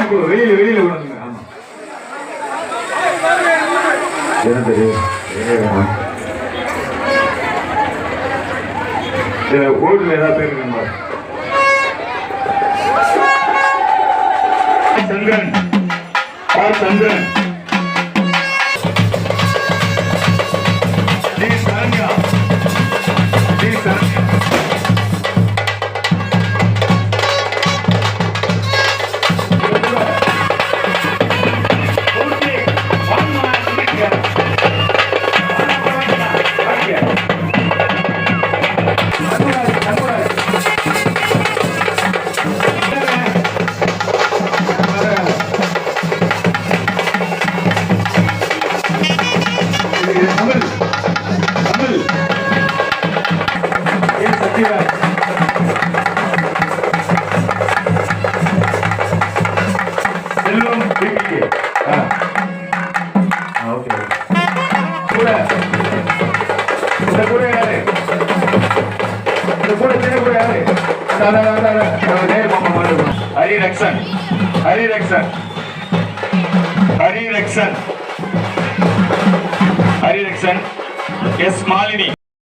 B வெளியில வெளியில விடுங்க ஆமா. என்ன தெரியும் இதுல ஓட்டுல ஏதாவது பேர் இருக்குமா சந்திரன். ஹரி ரக்ஷன் ஹரி ரக்ஷன் ஹரி ரக்ஷன் ஹரி ரக்ஷன் எஸ் மாலினி.